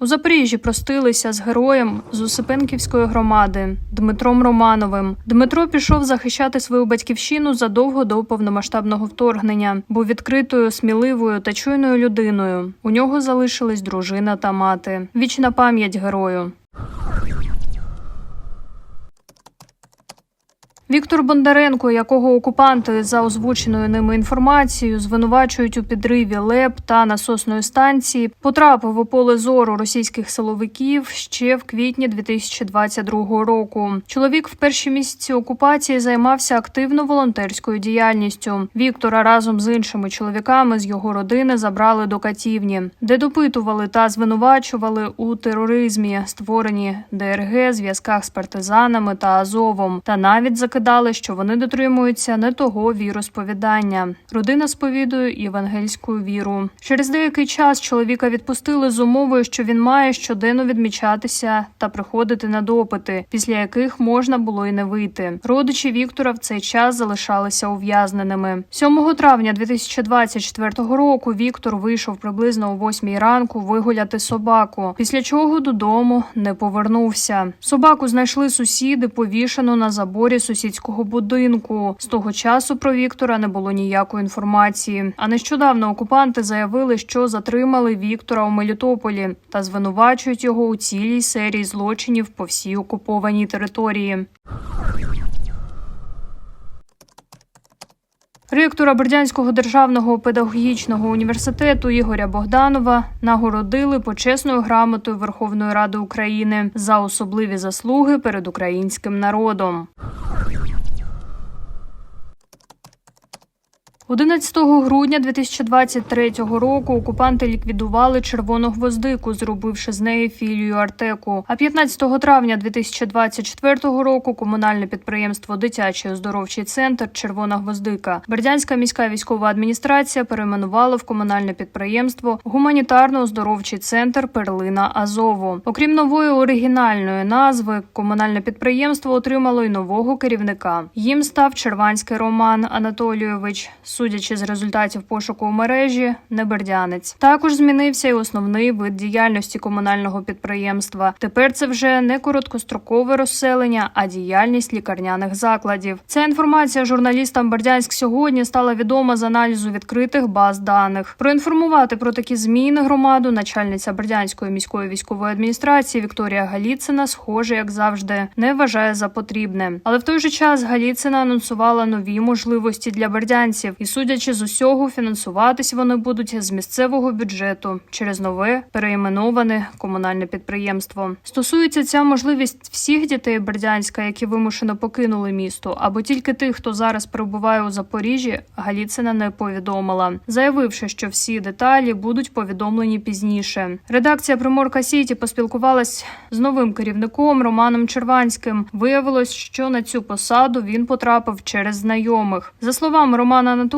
У Запоріжжі простилися з героєм з Усипенківської громади Дмитром Романовим. Дмитро пішов захищати свою батьківщину задовго до повномасштабного вторгнення. Був відкритою, сміливою та чуйною людиною. У нього залишились дружина та мати. Вічна пам'ять герою. Віктор Бондаренко, якого окупанти за озвученою ними інформацією звинувачують у підриві ЛЕП та насосної станції, потрапив у поле зору російських силовиків ще в квітні 2022 року. Чоловік в перші місяці окупації займався активно волонтерською діяльністю. Віктора разом з іншими чоловіками з його родини забрали до катівні, де допитували та звинувачували у тероризмі, створенні ДРГ, зв'язках з партизанами та Азовом, та навіть закидали, що вони дотримуються не того віросповідання. Родина сповідує євангельську віру. Через деякий час чоловіка відпустили з умовою, що він має щоденно відмічатися та приходити на допити, після яких можна було і не вийти. Родичі Віктора в цей час залишалися ув'язненими. 7 травня 2024 року Віктор вийшов приблизно о 8 ранку вигуляти собаку, після чого додому не повернувся. Собаку знайшли сусіди, повішену на заборі сусідського будинку. З того часу про Віктора не було ніякої інформації. А нещодавно окупанти заявили, що затримали Віктора у Мелітополі та звинувачують його у цілій серії злочинів по всій окупованій території. Ректора Бердянського державного педагогічного університету Ігоря Богданова нагородили почесною грамотою Верховної Ради України за особливі заслуги перед українським народом. 11 грудня 2023 року окупанти ліквідували червону гвоздику, зробивши з неї філію Артеку. А 15 травня 2024 року комунальне підприємство Дитячий оздоровчий центр Червона гвоздика Бердянська міська військова адміністрація перейменувала в комунальне підприємство гуманітарно-оздоровчий центр Перлина Азову. Окрім нової оригінальної назви, комунальне підприємство отримало й нового керівника. Їм став Черванський Роман Анатолійович. Судячи з результатів пошуку у мережі, не бердянець. Також змінився й основний вид діяльності комунального підприємства. Тепер це вже не короткострокове розселення, а діяльність лікарняних закладів. Ця інформація журналістам Бердянськ сьогодні стала відома з аналізу відкритих баз даних. Проінформувати про такі зміни громаду начальниця Бердянської міської військової адміністрації Вікторія Галіцина, схоже, як завжди, не вважає за потрібне. Але в той же час Галіцина анонсувала нові можливості для бердянців. Судячи з усього, фінансуватись вони будуть з місцевого бюджету через нове переіменоване комунальне підприємство. Стосується ця можливість всіх дітей Бердянська, які вимушено покинули місто, або тільки тих, хто зараз перебуває у Запоріжжі, Галіцина не повідомила, заявивши, що всі деталі будуть повідомлені пізніше. Редакція Приморка Сіті поспілкувалась з новим керівником Романом Черванським. Виявилось, що на цю посаду він потрапив через знайомих. За словами Романа Анатолійовича,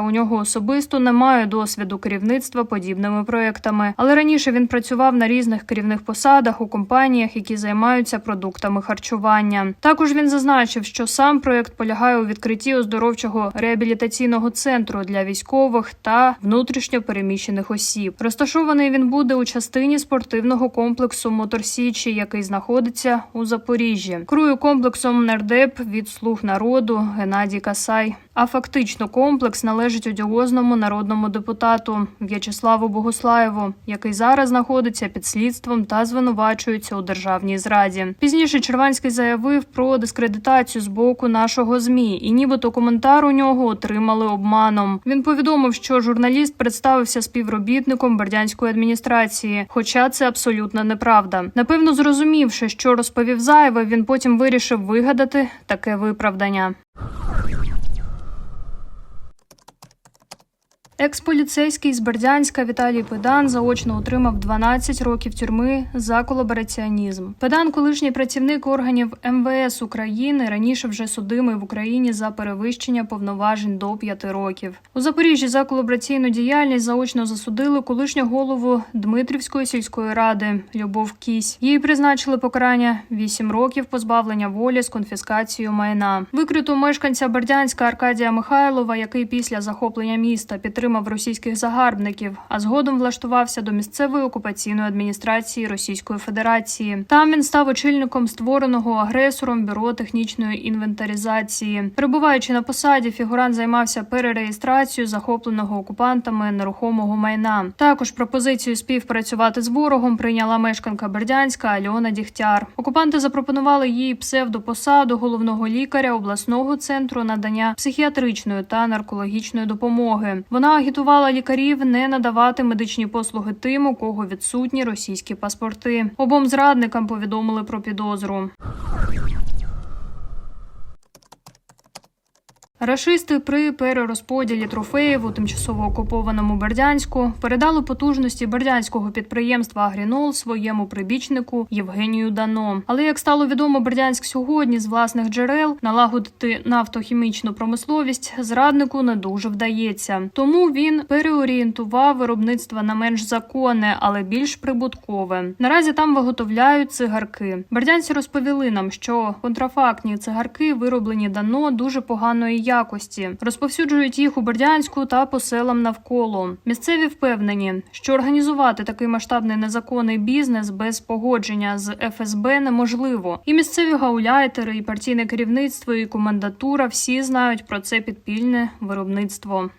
у нього особисто немає досвіду керівництва подібними проектами, але раніше він працював на різних керівних посадах у компаніях, які займаються продуктами харчування. Також він зазначив, що сам проект полягає у відкритті оздоровчого реабілітаційного центру для військових та внутрішньо переміщених осіб. Розташований він буде у частині спортивного комплексу Моторсічі, який знаходиться у Запоріжжі. Крую комплексом нардеп від слуг народу Геннадій Касай. А фактично комплекс належить одіозному народному депутату В'ячеславу Богуслаєву, який зараз знаходиться під слідством та звинувачується у державній зраді. Пізніше Черванський заявив про дискредитацію з боку нашого змі, і нібито коментар у нього отримали обманом. Він повідомив, що журналіст представився співробітником бердянської адміністрації, хоча це абсолютно неправда. Напевно, зрозумівши, що розповів зайве, він потім вирішив вигадати таке виправдання. Експоліцейський з Бердянська Віталій Педан заочно отримав 12 років тюрми за колабораціонізм. Педан, колишній працівник органів МВС України, раніше вже судимий в Україні за перевищення повноважень до 5 років. У Запоріжжі за колабораційну діяльність заочно засудили колишнього голову Дмитрівської сільської ради Любов Кісь. Їй призначили покарання 8 років позбавлення волі з конфіскацією майна. Викрито мешканця Бердянська Аркадія Михайлова, який після захоплення міста підтримав російських загарбників, а згодом влаштувався до місцевої окупаційної адміністрації Російської Федерації. Там він став очільником створеного агресором бюро технічної інвентаризації. Перебуваючи на посаді, фігурант займався перереєстрацією захопленого окупантами нерухомого майна. Також пропозицію співпрацювати з ворогом прийняла мешканка Бердянська Альона Дігтяр. Окупанти запропонували їй псевдопосаду головного лікаря обласного центру надання психіатричної та наркологічної допомоги. Вона агітувала лікарів не надавати медичні послуги тим, у кого відсутні російські паспорти. Обом зрадникам повідомили про підозру. Рашисти при перерозподілі трофеїв у тимчасово окупованому Бердянську передали потужності бердянського підприємства Агрінол своєму прибічнику Євгенію Дано. Але як стало відомо, Бердянськ сьогодні з власних джерел налагодити нафтохімічну промисловість зраднику не дуже вдається. Тому він переорієнтував виробництво на менш законне, але більш прибуткове. Наразі там виготовляють цигарки. Бердянці розповіли нам, що контрафактні цигарки вироблені дано дуже поганої розповсюджують їх у Бердянську та по селам навколо. Місцеві впевнені, що організувати такий масштабний незаконний бізнес без погодження з ФСБ неможливо. І місцеві гауляйтери, і партійне керівництво, і комендатура всі знають про це підпільне виробництво.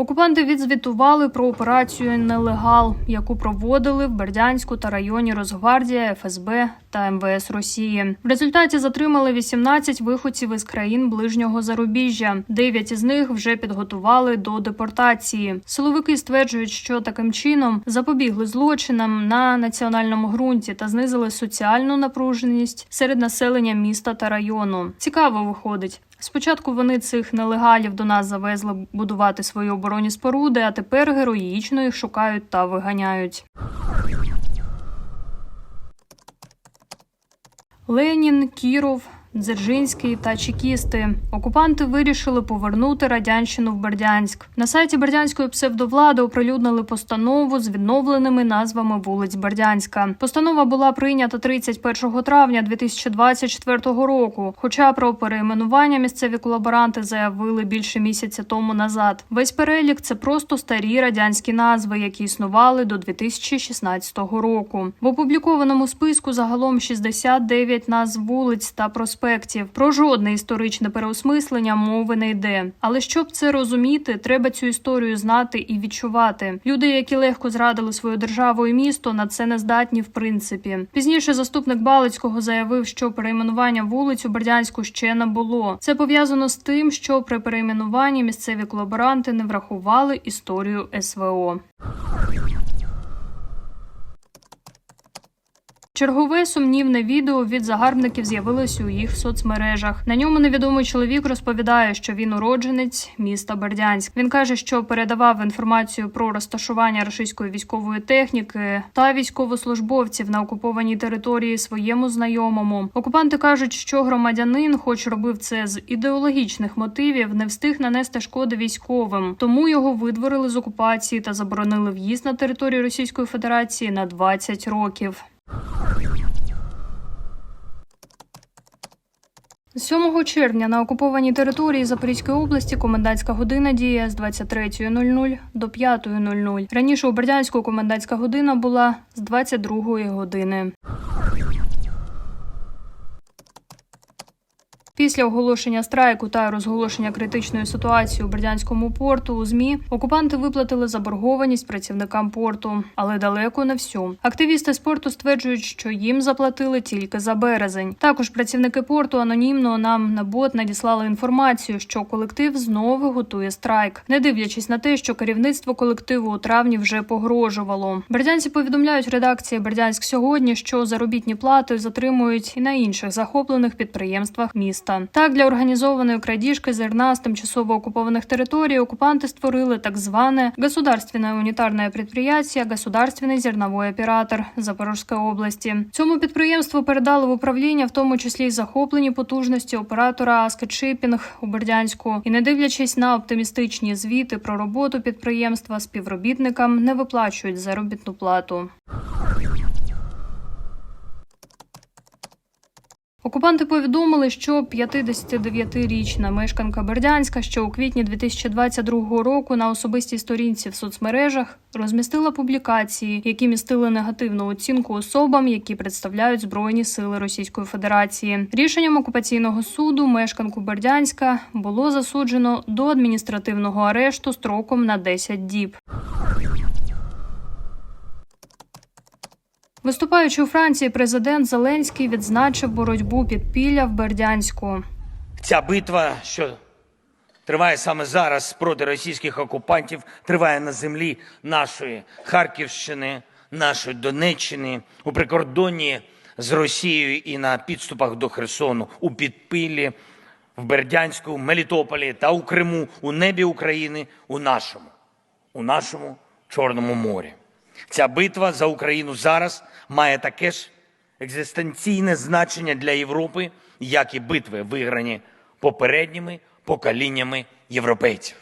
Окупанти відзвітували про операцію Нелегал, яку проводили в Бердянську та районі Росгвардія, ФСБ та МВС Росії. В результаті затримали 18 виходців із країн ближнього зарубіжжя. Дев'ять із них вже підготували до депортації. Силовики стверджують, що таким чином запобігли злочинам на національному ґрунті та знизили соціальну напруженість серед населення міста та району. Цікаво виходить. Спочатку вони цих нелегалів до нас завезли будувати свої оборонні споруди, а тепер героїчно їх шукають та виганяють. Ленін, Кіров, Дзержинський та чекісти. Окупанти вирішили повернути радянщину в Бердянськ. На сайті бердянської псевдовлади оприлюднили постанову з відновленими назвами вулиць Бердянська. Постанова була прийнята 31 травня 2024 року. Хоча про перейменування місцеві колаборанти заявили більше місяця тому назад. Весь перелік це просто старі радянські назви, які існували до 2016 року. В опублікованому списку загалом 69 назв вулиць та проспектів. Про жодне історичне переосмислення мови не йде. Але щоб це розуміти, треба цю історію знати і відчувати. Люди, які легко зрадили свою державу і місто, на це не здатні в принципі. Пізніше заступник Балицького заявив, що перейменування вулиць у Бердянську ще не було. Це пов'язано з тим, що при перейменуванні місцеві колаборанти не врахували історію СВО. Чергове сумнівне відео від загарбників з'явилось у їх соцмережах. На ньому невідомий чоловік розповідає, що він уродженець міста Бердянськ. Він каже, що передавав інформацію про розташування російської військової техніки та військовослужбовців на окупованій території своєму знайомому. Окупанти кажуть, що громадянин, хоч робив це з ідеологічних мотивів, не встиг нанести шкоди військовим, тому його видворили з окупації та заборонили в'їзд на територію Російської Федерації на 20 років. 7 червня на окупованій території Запорізької області комендантська година діє з 23.00 до 5.00. Раніше у Бердянську комендантська година була з 22 години. Після оголошення страйку та розголошення критичної ситуації у Бердянському порту у змі окупанти виплатили заборгованість працівникам порту, але далеко не всю. Активісти спорту стверджують, що їм заплатили тільки за березень. Також працівники порту анонімно нам на бот надіслали інформацію, що колектив знову готує страйк, не дивлячись на те, що керівництво колективу у травні вже погрожувало. Бердянці повідомляють редакції Бердянськ сьогодні, що заробітні плати затримують і на інших захоплених підприємствах міста. Так для організованої крадіжки зерна з тимчасово окупованих територій окупанти створили так зване государственне унітарне підприємство Государственний зерновий оператор Запорізької області. Цьому підприємству передали в управління, в тому числі й захоплені потужності оператора Аскетшипінг у Бердянську. І не дивлячись на оптимістичні звіти про роботу підприємства, співробітникам не виплачують заробітну плату. Окупанти повідомили, що 59-річна мешканка Бердянська, що у квітні 2022 року на особистій сторінці в соцмережах розмістила публікації, які містили негативну оцінку особам, які представляють збройні сили Російської Федерації. Рішенням окупаційного суду мешканку Бердянська було засуджено до адміністративного арешту строком на 10 діб. Виступаючи у Франції, президент Зеленський відзначив боротьбу підпілля в Бердянську. Ця битва, що триває саме зараз проти російських окупантів, триває на землі нашої Харківщини, нашої Донеччини, у прикордонні з Росією і на підступах до Херсону, у Підпіллі, в Бердянську, Мелітополі та у Криму, у небі України, у нашому, у нашому Чорному морі. Ця битва за Україну зараз має таке ж екзистенційне значення для Європи, як і битви, виграні попередніми поколіннями європейців.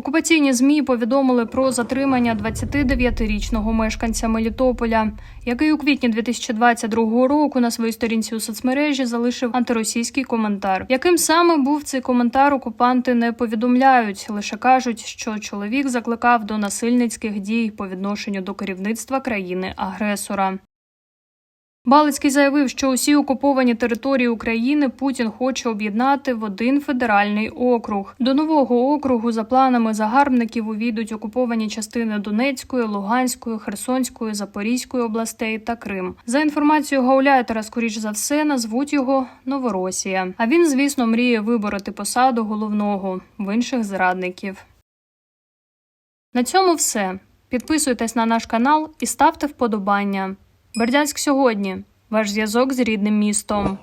Окупаційні змі повідомили про затримання 29-річного мешканця Мелітополя, який у квітні 2022 року на своїй сторінці у соцмережі залишив антиросійський коментар. Яким саме був цей коментар, окупанти не повідомляють, лише кажуть, що чоловік закликав до насильницьких дій по відношенню до керівництва країни-агресора. Балицький заявив, що усі окуповані території України Путін хоче об'єднати в один федеральний округ. До нового округу за планами загарбників увійдуть окуповані частини Донецької, Луганської, Херсонської, Запорізької областей та Крим. За інформацією Гауляйтера, скоріш за все, назвуть його Новоросія. А він, звісно, мріє вибороти посаду головного в інших зрадників. На цьому все. Підписуйтесь на наш канал і ставте вподобання. Бердянськ сьогодні. Ваш зв'язок з рідним містом.